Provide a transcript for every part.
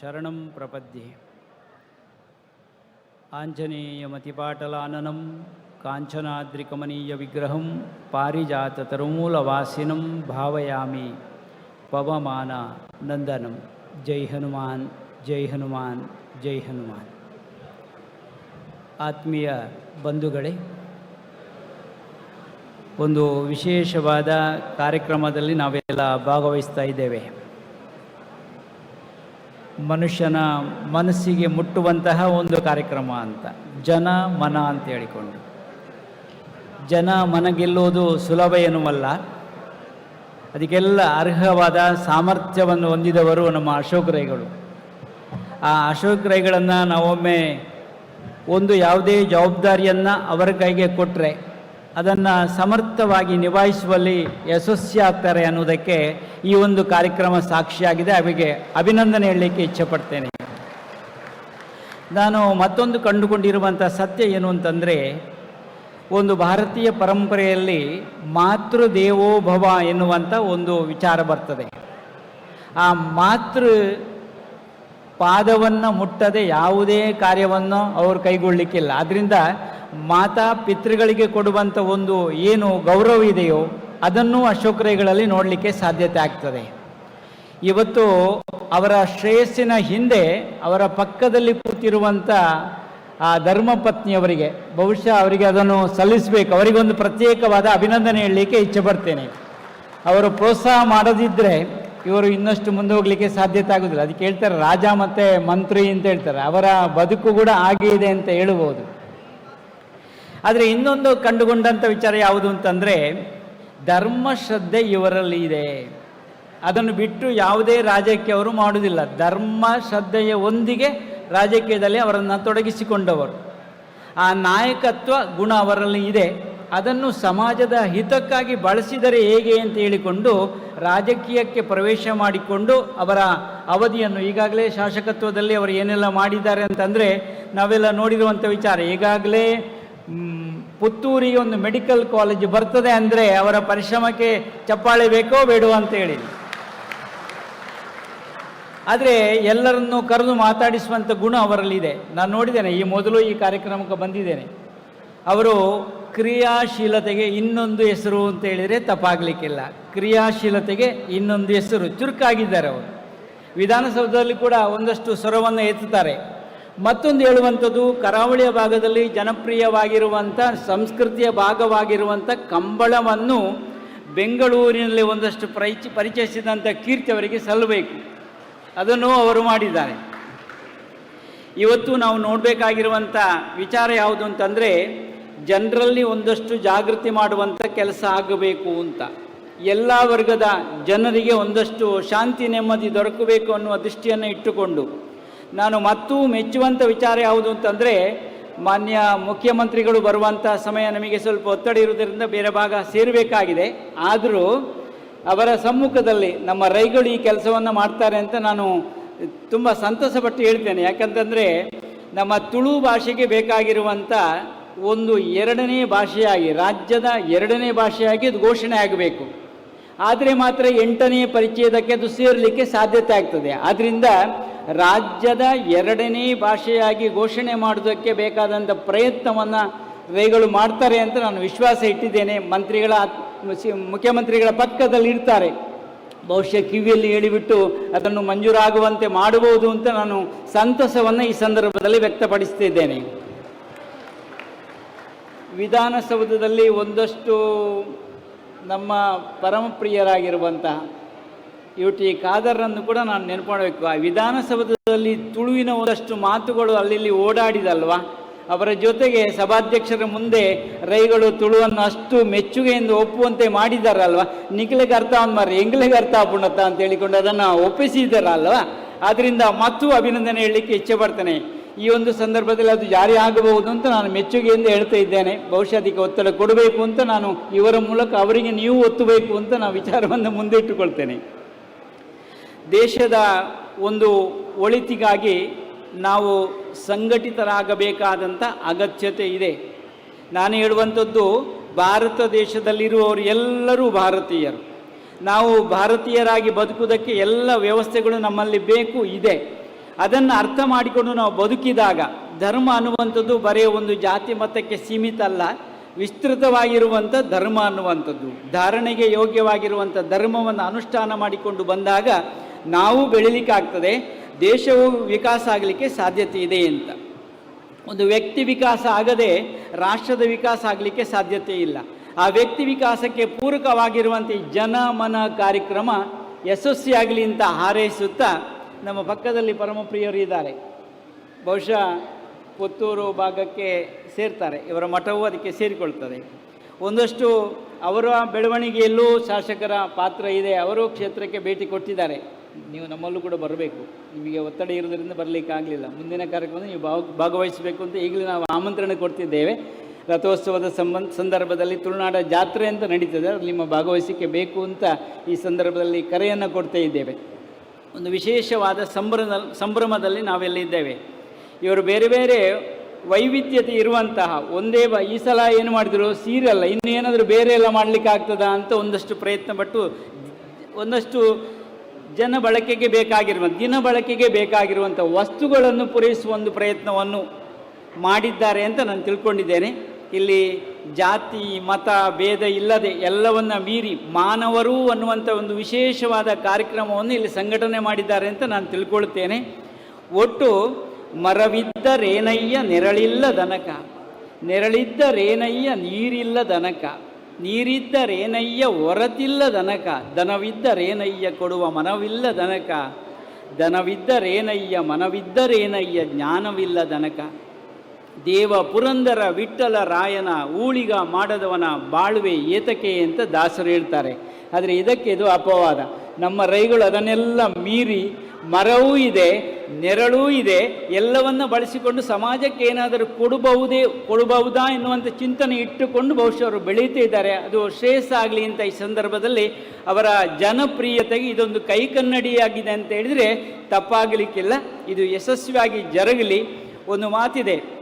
ಶರಣಂ ಪ್ರಪದ್ಯೆ. ಆಂಜನೇಯಮತಿಪಾಟಲಾನನಂ ಕಾಂಚನಾದ್ರಿಕಮನೀಯ ವಿಗ್ರಹಂ ಪಾರಿಜಾತತರುಮೂಲವಾಸಿನಂ ಭಾವಯಾಮಿ, ಪವಮಾನ ನಂದನಂ, ಜೈ ಹನುಮಾನ್ ಜೈ ಹನುಮಾನ್ ಜೈ ಹನುಮಾನ್. ಆತ್ಮೀಯ ಬಂಧುಗಳೇ, ಒಂದು ವಿಶೇಷವಾದ ಕಾರ್ಯಕ್ರಮದಲ್ಲಿ ನಾವೆಲ್ಲ ಭಾಗವಹಿಸ್ತಾ ಇದ್ದೇವೆ. ಮನುಷ್ಯನ ಮನಸ್ಸಿಗೆ ಮುಟ್ಟುವಂತಹ ಒಂದು ಕಾರ್ಯಕ್ರಮ ಅಂತ. ಜನ ಮನ ಅಂತ ಹೇಳಿಕೊಂಡು. ಜನ ಮನ ಗೆಲ್ಲುವುದು ಸುಲಭ ಎನ್ನುವಲ್ಲ. ಅದಕ್ಕೆಲ್ಲ ಅರ್ಹವಾದ ಸಾಮರ್ಥ್ಯವನ್ನು ಹೊಂದಿದವರು ನಮ್ಮ ಅಶೋಕ್ ರೈಗಳು. ಆ ಅಶೋಕ್ ರೈಗಳನ್ನು ನಾವೊಮ್ಮೆ ಒಂದು ಯಾವುದೇ ಜವಾಬ್ದಾರಿಯನ್ನು ಅವರ ಕೈಗೆ ಕೊಟ್ಟರೆ ಅದನ್ನು ಸಮರ್ಥವಾಗಿ ನಿಭಾಯಿಸುವಲ್ಲಿ ಯಶಸ್ವಿಯಾಗ್ತಾರೆ ಅನ್ನೋದಕ್ಕೆ ಈ ಒಂದು ಕಾರ್ಯಕ್ರಮ ಸಾಕ್ಷಿಯಾಗಿದೆ. ಅವರಿಗೆ ಅಭಿನಂದನೆ ಹೇಳಲಿಕ್ಕೆ ಇಚ್ಛೆಪಡ್ತೇನೆ. ನಾನು ಮತ್ತೊಂದು ಕಂಡುಕೊಂಡಿರುವಂಥ ಸತ್ಯ ಏನು ಅಂತಂದರೆ, ಒಂದು ಭಾರತೀಯ ಪರಂಪರೆಯಲ್ಲಿ ಮಾತೃ ದೇವೋಭವ ಎನ್ನುವಂಥ ಒಂದು ವಿಚಾರ ಬರ್ತದೆ. ಆ ಮಾತೃ ಪಾದವನ್ನು ಮುಟ್ಟದೆ ಯಾವುದೇ ಕಾರ್ಯವನ್ನು ಅವರು ಕೈಗೊಳ್ಳಲಿಕ್ಕಿಲ್ಲ ಆದ್ದರಿಂದ ಮಾತಾ ಪಿತೃಗಳಿಗೆ ಕೊಡುವಂಥ ಒಂದು ಏನು ಗೌರವ ಇದೆಯೋ ಅದನ್ನು ಅಶೋಕರೈಗಳಲ್ಲಿ ನೋಡಲಿಕ್ಕೆ ಸಾಧ್ಯತೆ ಆಗ್ತದೆ. ಇವತ್ತು ಅವರ ಶ್ರೇಯಸ್ಸಿನ ಹಿಂದೆ ಅವರ ಪಕ್ಕದಲ್ಲಿ ಕೂತಿರುವಂಥ ಆ, ಧರ್ಮಪತ್ನಿಯವರಿಗೆ, ಬಹುಶಃ ಅವರಿಗೆ ಅದನ್ನು ಸಲ್ಲಿಸಬೇಕು, ಅವರಿಗೊಂದು ಪ್ರತ್ಯೇಕವಾದ ಅಭಿನಂದನೆ ಹೇಳಲಿಕ್ಕೆ ಇಚ್ಛೆ ಪಡ್ತೇನೆ. ಅವರು ಪ್ರೋತ್ಸಾಹ ಮಾಡದಿದ್ದರೆ ಇವರು ಇನ್ನಷ್ಟು ಮುಂದೆ ಹೋಗಲಿಕ್ಕೆ ಸಾಧ್ಯತೆ ಆಗೋದಿಲ್ಲ. ಅದಕ್ಕೆ ಹೇಳ್ತಾರೆ ರಾಜ ಮತ್ತು ಮಂತ್ರಿ ಅಂತ ಹೇಳ್ತಾರೆ. ಅವರ ಬದುಕು ಕೂಡ ಹಾಗೆ ಇದೆ ಅಂತ ಹೇಳಬಹುದು. ಆದರೆ ಇನ್ನೊಂದು ಕಂಡುಕೊಂಡಂಥ ವಿಚಾರ ಯಾವುದು ಅಂತಂದರೆ ಧರ್ಮ ಶ್ರದ್ಧೆ ಇವರಲ್ಲಿ ಇದೆ. ಅದನ್ನು ಬಿಟ್ಟು ಯಾವುದೇ ರಾಜಕೀಯ ಅವರು ಮಾಡುವುದಿಲ್ಲ. ಧರ್ಮ ಶ್ರದ್ಧೆಯ ಒಂದಿಗೆ ರಾಜಕೀಯದಲ್ಲಿ ಅವರನ್ನು ತೊಡಗಿಸಿಕೊಂಡವರು. ಆ ನಾಯಕತ್ವ ಗುಣ ಅವರಲ್ಲಿ ಇದೆ. ಅದನ್ನು ಸಮಾಜದ ಹಿತಕ್ಕಾಗಿ ಬಳಸಿದರೆ ಹೇಗೆ ಅಂತ ಹೇಳಿಕೊಂಡು ರಾಜಕೀಯಕ್ಕೆ ಪ್ರವೇಶ ಮಾಡಿಕೊಂಡು ಅವರ ಅವಧಿಯನ್ನು ಈಗಾಗಲೇ ಶಾಸಕತ್ವದಲ್ಲಿ ಅವರು ಏನೆಲ್ಲ ಮಾಡಿದ್ದಾರೆ ಅಂತಂದರೆ, ನಾವೆಲ್ಲ ನೋಡಿರುವಂಥ ವಿಚಾರ. ಈಗಾಗಲೇ ಪುತ್ತೂರಿಗೆ ಒಂದು ಮೆಡಿಕಲ್ ಕಾಲೇಜ್ ಬರ್ತದೆ ಅಂದರೆ ಅವರ ಪರಿಶ್ರಮಕ್ಕೆ ಚಪ್ಪಾಳೆ ಬೇಕೋ ಬೇಡೋ ಅಂತ ಹೇಳಿ. ಆದರೆ ಎಲ್ಲರನ್ನು ಕರೆದು ಮಾತಾಡಿಸುವಂಥ ಗುಣ ಅವರಲ್ಲಿದೆ. ನಾನು ನೋಡಿದ್ದೇನೆ, ಈ ಮೊದಲು ಈ ಕಾರ್ಯಕ್ರಮಕ್ಕೆ ಬಂದಿದ್ದೇನೆ. ಅವರು ಕ್ರಿಯಾಶೀಲತೆಗೆ ಇನ್ನೊಂದು ಹೆಸರು ಅಂತ ಹೇಳಿದರೆ ತಪ್ಪಾಗಲಿಕ್ಕಿಲ್ಲ. ಕ್ರಿಯಾಶೀಲತೆಗೆ ಇನ್ನೊಂದು ಹೆಸರು, ಚುರುಕಾಗಿದ್ದಾರೆ ಅವರು. ವಿಧಾನಸೌಧದಲ್ಲಿ ಕೂಡ ಒಂದಷ್ಟು ಸ್ವರವನ್ನು ಎತ್ತುತ್ತಾರೆ. ಮತ್ತೊಂದು ಹೇಳುವಂಥದ್ದು, ಕರಾವಳಿಯ ಭಾಗದಲ್ಲಿ ಜನಪ್ರಿಯವಾಗಿರುವಂಥ, ಸಂಸ್ಕೃತಿಯ ಭಾಗವಾಗಿರುವಂಥ ಕಂಬಳವನ್ನು ಬೆಂಗಳೂರಿನಲ್ಲಿ ಒಂದಷ್ಟು ಪರಿಚಿ, ಪರಿಚಯಿಸಿದಂಥ ಕೀರ್ತಿ ಅವರಿಗೆ ಸಲ್ಲಬೇಕು. ಅದನ್ನು ಅವರು ಮಾಡಿದ್ದಾರೆ. ಇವತ್ತು ನಾವು ನೋಡಬೇಕಾಗಿರುವಂಥ ವಿಚಾರ ಯಾವುದು ಅಂತಂದರೆ, ಜನರಲ್ಲಿ ಒಂದಷ್ಟು ಜಾಗೃತಿ ಮಾಡುವಂಥ ಕೆಲಸ ಆಗಬೇಕು ಅಂತ. ಎಲ್ಲ ವರ್ಗದ ಜನರಿಗೆ ಒಂದಷ್ಟು ಶಾಂತಿ ನೆಮ್ಮದಿ ದೊರಕಬೇಕು ಅನ್ನುವ ದೃಷ್ಟಿಯನ್ನು ಇಟ್ಟುಕೊಂಡು ನಾನು ಮತ್ತೂ ಮೆಚ್ಚುವಂಥ ವಿಚಾರ ಯಾವುದು ಅಂತಂದರೆ, ಮಾನ್ಯ ಮುಖ್ಯಮಂತ್ರಿಗಳು ಬರುವಂಥ ಸಮಯ ನಮಗೆ ಸ್ವಲ್ಪ ಒತ್ತಡ ಇರುವುದರಿಂದ ಬೇರೆ ಭಾಗ ಸೇರಬೇಕಾಗಿದೆ. ಆದರೂ ಅವರ ಸಮ್ಮುಖದಲ್ಲಿ ನಮ್ಮ ರೈಗಳು ಈ ಕೆಲಸವನ್ನು ಮಾಡ್ತಾರೆ ಅಂತ ನಾನು ತುಂಬ ಸಂತಸಪಟ್ಟು ಹೇಳ್ತೇನೆ. ಯಾಕಂತಂದರೆ, ನಮ್ಮ ತುಳು ಭಾಷೆಗೆ ಬೇಕಾಗಿರುವಂಥ ಒಂದು ಎರಡನೇ ಭಾಷೆಯಾಗಿ, ರಾಜ್ಯದ ಎರಡನೇ ಭಾಷೆಯಾಗಿ ಅದು ಘೋಷಣೆ ಆಗಬೇಕು. ಆದರೆ ಮಾತ್ರ ಎಂಟನೇ ಪರಿಚಯದಕ್ಕೆ ಅದು ಸೇರಲಿಕ್ಕೆ ಸಾಧ್ಯತೆ ಆಗ್ತದೆ. ಆದ್ದರಿಂದ ರಾಜ್ಯದ ಎರಡನೇ ಭಾಷೆಯಾಗಿ ಘೋಷಣೆ ಮಾಡೋದಕ್ಕೆ ಬೇಕಾದಂಥ ಪ್ರಯತ್ನವನ್ನು ರೈಗಳು ಮಾಡ್ತಾರೆ ಅಂತ ನಾನು ವಿಶ್ವಾಸ ಇಟ್ಟಿದ್ದೇನೆ. ಮಂತ್ರಿಗಳ ಮುಖ್ಯಮಂತ್ರಿಗಳ ಪಕ್ಕದಲ್ಲಿ ಇರ್ತಾರೆ. ಬಹುಶಃ ಕಿವಿಯಲ್ಲಿ ಹೇಳಿಬಿಟ್ಟು ಅದನ್ನು ಮಂಜೂರಾಗುವಂತೆ ಮಾಡಬಹುದು ಅಂತ ನಾನು ಸಂತಸವನ್ನು ಈ ಸಂದರ್ಭದಲ್ಲಿ ವ್ಯಕ್ತಪಡಿಸ್ತಿದ್ದೇನೆ. ವಿಧಾನಸೌಧದಲ್ಲಿ ಒಂದಷ್ಟು ನಮ್ಮ ಪರಮಪ್ರಿಯರಾಗಿರುವಂತಹ ಯು ಟಿ ಖಾದರ್ರನ್ನು ಕೂಡ ನಾನು ನೆನಪು ಮಾಡಬೇಕು ಆ ವಿಧಾನಸೌಧದಲ್ಲಿ ತುಳುವಿನ ಒಂದಷ್ಟು ಮಾತುಗಳು ಅಲ್ಲಿ ಓಡಾಡಿದಲ್ವಾ? ಅವರ ಜೊತೆಗೆ ಸಭಾಧ್ಯಕ್ಷರ ಮುಂದೆ ರೈಗಳು ತುಳುವನ್ನು ಅಷ್ಟು ಮೆಚ್ಚುಗೆಯಿಂದ ಒಪ್ಪುವಂತೆ ಮಾಡಿದಾರಲ್ವ? ನಿಖಿಲೆಗೆ ಅರ್ಥ ಒಂದು ಮಾರಿ ಎಂಗ್ಲಿಗೆ ಅರ್ಥ ಪುಣತ ಅಂತ ಹೇಳಿಕೊಂಡು ಅದನ್ನು ಒಪ್ಪಿಸಿದ್ದಾರಲ್ವ ಆದ್ದರಿಂದ ಮತ್ತೂ ಅಭಿನಂದನೆ ಹೇಳಲಿಕ್ಕೆ ಇಚ್ಛೆ ಪಡ್ತೇನೆ. ಈ ಒಂದು ಸಂದರ್ಭದಲ್ಲಿ ಅದು ಜಾರಿ ಆಗಬಹುದು ಅಂತ ನಾನು ಮೆಚ್ಚುಗೆಯಿಂದ ಹೇಳ್ತಾ ಇದ್ದೇನೆ. ಬಹುಶಃ ಅದಕ್ಕೆ ಒತ್ತಡ ಕೊಡಬೇಕು ಅಂತ ನಾನು ಇವರ ಮೂಲಕ ಅವರಿಗೆ ನೀವು ಒತ್ತಬೇಕು ಅಂತ ನಾನು ವಿಚಾರವನ್ನು ಮುಂದಿಟ್ಟುಕೊಳ್ತೇನೆ. ದೇಶದ ಒಂದು ಒಳಿತಿಗಾಗಿ ನಾವು ಸಂಘಟಿತರಾಗಬೇಕಾದಂಥ ಅಗತ್ಯತೆ ಇದೆ. ನಾನು ಹೇಳುವಂಥದ್ದು, ಭಾರತ ದೇಶದಲ್ಲಿರುವವರು ಎಲ್ಲರೂ ಭಾರತೀಯರು. ನಾವು ಭಾರತೀಯರಾಗಿ ಬದುಕುವುದಕ್ಕೆ ಎಲ್ಲ ವ್ಯವಸ್ಥೆಗಳು ನಮ್ಮಲ್ಲಿ ಬೇಕು, ಇದೆ. ಅದನ್ನು ಅರ್ಥ ಮಾಡಿಕೊಂಡು ನಾವು ಬದುಕಿದಾಗ ಧರ್ಮ ಅನ್ನುವಂಥದ್ದು ಬರೀ ಒಂದು ಜಾತಿ ಮತಕ್ಕೆ ಸೀಮಿತ ಅಲ್ಲ ವಿಸ್ತೃತವಾಗಿರುವಂಥ ಧರ್ಮ ಅನ್ನುವಂಥದ್ದು. ಧಾರಣೆಗೆ ಯೋಗ್ಯವಾಗಿರುವಂಥ ಧರ್ಮವನ್ನು ಅನುಷ್ಠಾನ ಮಾಡಿಕೊಂಡು ಬಂದಾಗ ನಾವು ಬೆಳಿಲಿಕ್ಕಾಗ್ತದೆ, ದೇಶವು ವಿಕಾಸ ಆಗಲಿಕ್ಕೆ ಸಾಧ್ಯತೆ ಇದೆ ಅಂತ. ಒಂದು ವ್ಯಕ್ತಿ ವಿಕಾಸ ಆಗದೆ ರಾಷ್ಟ್ರದ ವಿಕಾಸ ಆಗಲಿಕ್ಕೆ ಸಾಧ್ಯತೆ ಇಲ್ಲ. ಆ ವ್ಯಕ್ತಿ ವಿಕಾಸಕ್ಕೆ ಪೂರಕವಾಗಿರುವಂಥ ಜನಮನ ಜನ ಮನ ಕಾರ್ಯಕ್ರಮ ಯಶಸ್ವಿಯಾಗಲಿ ಅಂತ ಹಾರೈಸುತ್ತಾ ನಮ್ಮ ಪಕ್ಕದಲ್ಲಿ ಪರಮಪ್ರಿಯರು ಇದ್ದಾರೆ. ಬಹುಶಃ ಪುತ್ತೂರು ಭಾಗಕ್ಕೆ ಸೇರ್ತಾರೆ, ಇವರ ಮಠವು ಅದಕ್ಕೆ ಸೇರಿಕೊಳ್ತದೆ. ಒಂದಷ್ಟು ಅವರ ಬೆಳವಣಿಗೆಯಲ್ಲೂ ಶಾಸಕರ ಪಾತ್ರ ಇದೆ, ಅವರು ಕ್ಷೇತ್ರಕ್ಕೆ ಭೇಟಿ ಕೊಟ್ಟಿದ್ದಾರೆ. ನೀವು ನಮ್ಮಲ್ಲೂ ಕೂಡ ಬರಬೇಕು. ನಿಮಗೆ ಒತ್ತಡ ಇರೋದರಿಂದ ಬರಲಿಕ್ಕೆ ಆಗಲಿಲ್ಲ. ಮುಂದಿನ ಕಾರ್ಯಕ್ರಮದಲ್ಲಿ ನೀವು ಭಾಗ ಭಾಗವಹಿಸಬೇಕು ಅಂತ ಈಗಲೇ ನಾವು ಆಮಂತ್ರಣ ಕೊಡ್ತಿದ್ದೇವೆ. ರಥೋತ್ಸವದ ಸಂಬಂಧ ಸಂದರ್ಭದಲ್ಲಿ ತುಳುನಾಡ ಜಾತ್ರೆ ಅಂತ ನಡೀತದೆ ಅದು ನಿಮ್ಮ ಭಾಗವಹಿಸಿಕೆ ಬೇಕು ಅಂತ ಈ ಸಂದರ್ಭದಲ್ಲಿ ಕರೆಯನ್ನು ಕೊಡ್ತಾ ಇದ್ದೇವೆ. ಒಂದು ವಿಶೇಷವಾದ ಸಂಭ್ರಮ, ಸಂಭ್ರಮದಲ್ಲಿ ನಾವೆಲ್ಲ ಇದ್ದೇವೆ? ಇವರು ಬೇರೆ ಬೇರೆ ವೈವಿಧ್ಯತೆ ಇರುವಂತಹ ಒಂದೇ ಬ ಈ ಸಲ ಏನು ಮಾಡಿದ್ರು? ಸೀರಿಯಲ್ಲ, ಇನ್ನು ಏನಾದರೂ ಬೇರೆ ಎಲ್ಲ ಮಾಡಲಿಕ್ಕೆ ಆಗ್ತದಾ ಅಂತ ಒಂದಷ್ಟು ಪ್ರಯತ್ನ ಪಟ್ಟು ಒಂದಷ್ಟು ಜನ ಬಳಕೆಗೆ ಬೇಕಾಗಿರುವ, ದಿನ ಬಳಕೆಗೆ ಬೇಕಾಗಿರುವಂಥ ವಸ್ತುಗಳನ್ನು ಪೂರೈಸುವ ಒಂದು ಪ್ರಯತ್ನವನ್ನು ಮಾಡಿದ್ದಾರೆ ಅಂತ ನಾನು ತಿಳ್ಕೊಂಡಿದ್ದೇನೆ. ಇಲ್ಲಿ ಜಾತಿ, ಮತ, ಭೇದ ಇಲ್ಲದೆ ಎಲ್ಲವನ್ನ ಮೀರಿ ಮಾನವರು ಅನ್ನುವಂಥ ಒಂದು ವಿಶೇಷವಾದ ಕಾರ್ಯಕ್ರಮವನ್ನು ಇಲ್ಲಿ ಸಂಘಟನೆ ಮಾಡಿದ್ದಾರೆ ಅಂತ ನಾನು ತಿಳ್ಕೊಳ್ತೇನೆ. ಒಟ್ಟು ಮರವಿದ್ದ ರೇನಯ್ಯ ನೆರಳಿಲ್ಲ ದನಕ, ನೆರಳಿದ್ದ ರೇನಯ್ಯ ನೀರಿಲ್ಲ ದನಕ, ನೀರಿದ್ದ ರೇನಯ್ಯ ಹೊರತಿಲ್ಲ ದನಕ, ದನವಿದ್ದ ರೇನಯ್ಯ ಕೊಡುವ ಮನವಿಲ್ಲ ದನಕ, ದನವಿದ್ದ ರೇನಯ್ಯ ಮನವಿದ್ದ ರೇನಯ್ಯ ಜ್ಞಾನವಿಲ್ಲ ದನಕ. ದೇವ ಪುರಂದರ ವಿಠ್ಠಲ ರಾಯನ ಊಳಿಗ ಮಾಡದವನ ಬಾಳ್ವೆ ಏತಕೆ ಅಂತ ದಾಸರು ಹೇಳ್ತಾರೆ. ಆದರೆ ಇದಕ್ಕೆ ಇದು ಅಪವಾದ. ನಮ್ಮ ರೈಗಳು ಅದನ್ನೆಲ್ಲ ಮೀರಿ ಮರವೂ ಇದೆ, ನೆರಳೂ ಇದೆ, ಎಲ್ಲವನ್ನ ಬಳಸಿಕೊಂಡು ಸಮಾಜಕ್ಕೆ ಏನಾದರೂ ಕೊಡಬಹುದೇ, ಕೊಡಬಹುದಾ ಎನ್ನುವಂಥ ಚಿಂತನೆ ಇಟ್ಟುಕೊಂಡು ಬಹುಶಃ ಅವರು ಬೆಳೀತಾ ಇದ್ದಾರೆ. ಅದು ಶ್ರೇಯಸ್ ಆಗಲಿ ಅಂತ ಈ ಸಂದರ್ಭದಲ್ಲಿ ಅವರ ಜನಪ್ರಿಯತೆಗೆ ಇದೊಂದು ಕೈಕನ್ನಡಿಯಾಗಿದೆ ಅಂತ ಹೇಳಿದರೆ ತಪ್ಪಾಗಲಿಕ್ಕಿಲ್ಲ. ಇದು ಯಶಸ್ವಿಯಾಗಿ ಜರಗಲಿ. ಒಂದು ಮಾತಿದೆ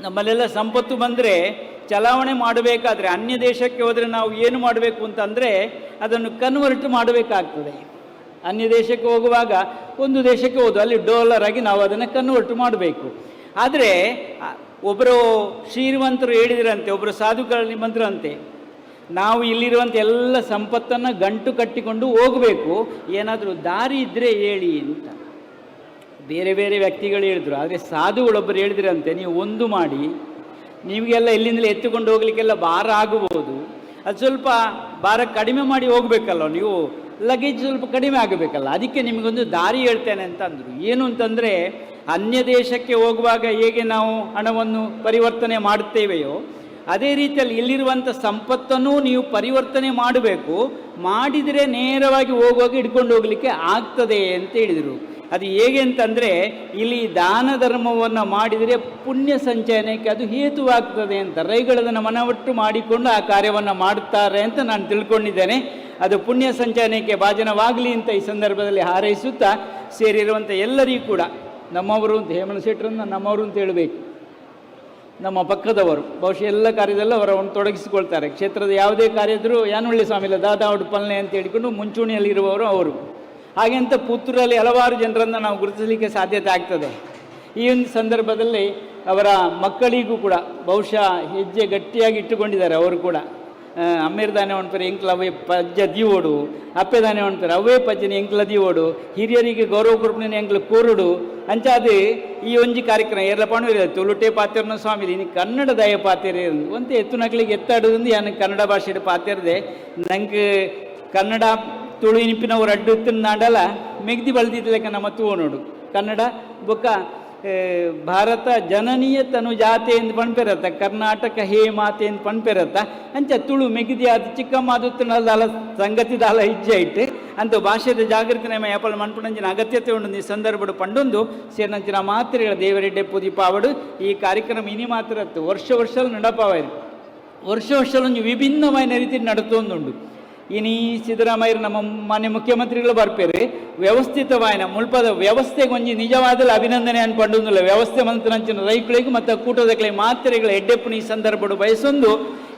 ನಮ್ಮಲ್ಲೆಲ್ಲ ಸಂಪತ್ತು ಬಂದರೆ ಚಲಾವಣೆ ಮಾಡಬೇಕಾದ್ರೆ ಅನ್ಯ ದೇಶಕ್ಕೆ ಹೋದರೆ ನಾವು ಏನು ಮಾಡಬೇಕು ಅಂತಂದರೆ ಅದನ್ನು ಕನ್ವರ್ಟ್ ಮಾಡಬೇಕಾಗ್ತದೆ. ಅನ್ಯ ದೇಶಕ್ಕೆ ಹೋಗುವಾಗ ಒಂದು ದೇಶಕ್ಕೆ ಹೋದು ಅಲ್ಲಿ ಡಾಲರ್ ಆಗಿ ನಾವು ಅದನ್ನು ಕನ್ವರ್ಟ್ ಮಾಡಬೇಕು. ಆದರೆ ಒಬ್ಬರು ಶ್ರೀಮಂತರು ಹೇಳಿದ್ರಂತೆ ಒಬ್ಬರು ಸಾಧುಗಳಲ್ಲಿ ಬಂದ್ರಂತೆ ನಾವು ಇಲ್ಲಿರುವಂಥ ಎಲ್ಲ ಸಂಪತ್ತನ್ನು ಗಂಟು ಕಟ್ಟಿಕೊಂಡು ಹೋಗಬೇಕು. ಏನಾದರೂ ದಾರಿ ಇದ್ದರೆ ಹೇಳಿ ಅಂತ. ಬೇರೆ ಬೇರೆ ವ್ಯಕ್ತಿಗಳು ಹೇಳಿದ್ರು. ಆದರೆ ಸಾಧುಗಳೊಬ್ಬರು ಹೇಳಿದ್ರಂತೆ, ನೀವು ಒಂದು ಮಾಡಿ, ನಿಮಗೆಲ್ಲ ಎಲ್ಲಿಂದಲೇ ಎತ್ತುಕೊಂಡು ಹೋಗ್ಲಿಕ್ಕೆಲ್ಲ ಭಾರ ಆಗಬಹುದು. ಅದು ಸ್ವಲ್ಪ ಭಾರ ಕಡಿಮೆ ಮಾಡಿ ಹೋಗಬೇಕಲ್ಲ ನೀವು ಲಗೇಜ್ ಸ್ವಲ್ಪ ಕಡಿಮೆ ಆಗಬೇಕಲ್ಲ. ಅದಕ್ಕೆ ನಿಮಗೊಂದು ದಾರಿ ಹೇಳ್ತೇನೆ ಅಂತ ಅಂದರು. ಏನು ಅಂತಂದರೆ, ಅನ್ಯ ದೇಶಕ್ಕೆ ಹೋಗುವಾಗ ಹೇಗೆ ನಾವು ಹಣವನ್ನು ಪರಿವರ್ತನೆ ಮಾಡುತ್ತೇವೆಯೋ, ಅದೇ ರೀತಿಯಲ್ಲಿ ಇಲ್ಲಿರುವಂಥ ಸಂಪತ್ತನ್ನು ನೀವು ಪರಿವರ್ತನೆ ಮಾಡಬೇಕು. ಮಾಡಿದರೆ ನೇರವಾಗಿ ಹೋಗುವಾಗ ಹಿಡ್ಕೊಂಡು ಹೋಗಲಿಕ್ಕೆ ಆಗ್ತದೆ ಅಂತ ಹೇಳಿದರು. ಅದು ಹೇಗೆ ಅಂತಂದರೆ, ಇಲ್ಲಿ ದಾನ ಧರ್ಮವನ್ನು ಮಾಡಿದರೆ ಪುಣ್ಯ ಸಂಚಯನಕ್ಕೆ ಅದು ಹೇತುವಾಗ್ತದೆ ಅಂತ, ರೈಗಳದನ್ನು ಮನವಟ್ಟು ಮಾಡಿಕೊಂಡು ಆ ಕಾರ್ಯವನ್ನು ಮಾಡುತ್ತಾರೆ ಅಂತ ನಾನು ತಿಳ್ಕೊಂಡಿದ್ದೇನೆ. ಅದು ಪುಣ್ಯ ಸಂಚಯನಕ್ಕೆ ಭಾಜನವಾಗಲಿ ಅಂತ ಈ ಸಂದರ್ಭದಲ್ಲಿ ಹಾರೈಸುತ್ತಾ ಸೇರಿರುವಂಥ ಎಲ್ಲರಿಗೂ ಕೂಡ, ನಮ್ಮವರು ಅಂತ, ಹೇಮಂತ್ ಶೆಟ್ಟರನ್ನು ನಮ್ಮವರು ಅಂತ ಹೇಳಬೇಕು. ನಮ್ಮ ಪಕ್ಕದವರು, ಬಹುಶಃ ಎಲ್ಲ ಕಾರ್ಯದಲ್ಲೂ ಅವರನ್ನು ತೊಡಗಿಸಿಕೊಳ್ತಾರೆ. ಕ್ಷೇತ್ರದ ಯಾವುದೇ ಕಾರ್ಯ ಇದ್ದರೂ ಸ್ವಾಮಿ ಸ್ವಾಮಿಲ ದಾದಾ ಉಡುಪಲ್ನೆ ಅಂತ ಹೇಳಿಕೊಂಡು ಮುಂಚೂಣಿಯಲ್ಲಿರುವವರು ಅವರು. ಹಾಗೆ ಅಂತ ಪುತ್ತೂರಲ್ಲಿ ಹಲವಾರು ಜನರನ್ನು ನಾವು ಗುರುತಿಸಲಿಕ್ಕೆ ಸಾಧ್ಯತೆ ಆಗ್ತದೆ. ಈ ಒಂದು ಸಂದರ್ಭದಲ್ಲಿ ಅವರ ಮಕ್ಕಳಿಗೂ ಕೂಡ ಬಹುಶಃ ಹೆಜ್ಜೆ ಗಟ್ಟಿಯಾಗಿ ಇಟ್ಟುಕೊಂಡಿದ್ದಾರೆ ಅವರು ಕೂಡ. ಅಮ್ಮೇರ್ ದಾನೆ ಒಣ್ತಾರೆ ಎಂಕ್ಲ ಅವೇ ಪಜ್ಜ ದೀವೋಡು ಅಪ್ಪೆ ದಾನೆ ಒಣ್ತಾರೆ ಅವೇ ಪಜ್ಜನ ಎಂಕ್ಲ ದೀವೋಡು ಹಿರಿಯರಿಗೆ ಗೌರವ ಕೊಡ್ಪಿನ ಎಂಕ್ಲ ಕೋರುಡು, ಅಂಚಾದ ಈ ಒಂಜಿ ಕಾರ್ಯಕ್ರಮ ಎಲ್ಲ ಪಣವೇರಿ ತುಳುಟೆ ಪಾತ್ರನ ಸ್ವಾಮಿ ಇನ್ನು ಕನ್ನಡ ದಯ ಪಾತ್ರ ಒಂತೆ ಎತ್ತು ನಕ್ಲಿಗೆ ಎತ್ತಾಡುದು ಯಾನು ಕನ್ನಡ ಭಾಷೆಯ ಪಾತೆರ್ದೆ ನಂಗೆ ಕನ್ನಡ ತುಳು ಇನ್ಪಿನ ಅಡ್ಡು ಎತ್ತಿನ ನಾಡಲ್ಲ ಮೆಗ್ದಿ ಬಳ್ದಿದ್ಲೆಕ್ಕ ನಮ್ಮ ತೂವನೋಡು. ಕನ್ನಡ ಬೊಕ್ಕ ಭಾರತ ಜನನೀಯ ತನು ಜಾತೆ ಎಂದು ಪಣ್ಪೆರತ್ತ ಕರ್ನಾಟಕ ಹೇ ಮಾತೆ ಎಂದು ಪಣ್ಪೆರತ್ತ ಅಂಚ ತುಳು ಮೆಗ್ದಿ ಅದು ಚಿಕ್ಕಮ್ಮ ಅದು ಸಂಗತಿ ದಾಲ ಹಿಜ್ಜೆ ಇಟ್ಟು ಅಂತ ಭಾಷೆದ ಜಾಗೃತಿ ನಮ್ಮ ಯಾಪಲ್ ಮನ್ಪಣಂಜಿನ ಅಗತ್ಯತೆ ಉಂಡು ಈ ಸಂದರ್ಭಡು ಪಂಡೊಂದು. ಸೇರಿನಂಚಿನ ಮಾತ್ರೆಗಳ ದೇವರೆಡ್ಡೆ ಪುದಿಪಾವಡು ಈ ಕಾರ್ಯಕ್ರಮ ಇನಿ ಮಾತ್ರ ವರ್ಷ ವರ್ಷ ನಡಪಾವ ವರ್ಷ ವರ್ಷಲೊಂದು ವಿಭಿನ್ನమైన ರೀತಿ ನಡತೊಂದುಂಡು ಈ ಸಿದ್ದರಾಮಯ್ಯರು ನಮ್ಮ ಮಾನ್ಯ ಮುಖ್ಯಮಂತ್ರಿಗಳು ಬರ್ಪೇರಿ. ವ್ಯವಸ್ಥಿತವಾಯಿನ ಮುಲ್ಪದ ವ್ಯವಸ್ಥೆಗೆ ಒಂಜಿ ನಿಜವಾದ ಅಭಿನಂದನೆ ಅನ್ಕೊಂಡೊಂದಿಲ್ಲ ವ್ಯವಸ್ಥೆ ಮಂತ್ರಂಚಿನ ರೈತಳಿಗೆ ಮತ್ತು ಕೂಟದಕ್ಕೆ ಮಾತ್ರೆಗಳ ಎಡ್ಡೆಪ್ಪನ ಈ ಸಂದರ್ಭಡು ಬಯಸೊಂದು,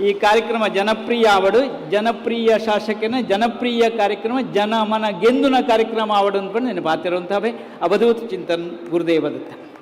ಈ ಕಾರ್ಯಕ್ರಮ ಜನಪ್ರಿಯ ಆವಡು, ಜನಪ್ರಿಯ ಶಾಸಕನ ಜನಪ್ರಿಯ ಕಾರ್ಯಕ್ರಮ ಜನಮನ ಗೆಂದುನ ಕಾರ್ಯಕ್ರಮ ಆವಡು ಅಂದ್ಕೊಂಡು ನೆನಪಾತಿರುವಂತಹ ಅವಧೂತ ಚಿಂತನ್ ಗುರುದೇವ ದತ್ತ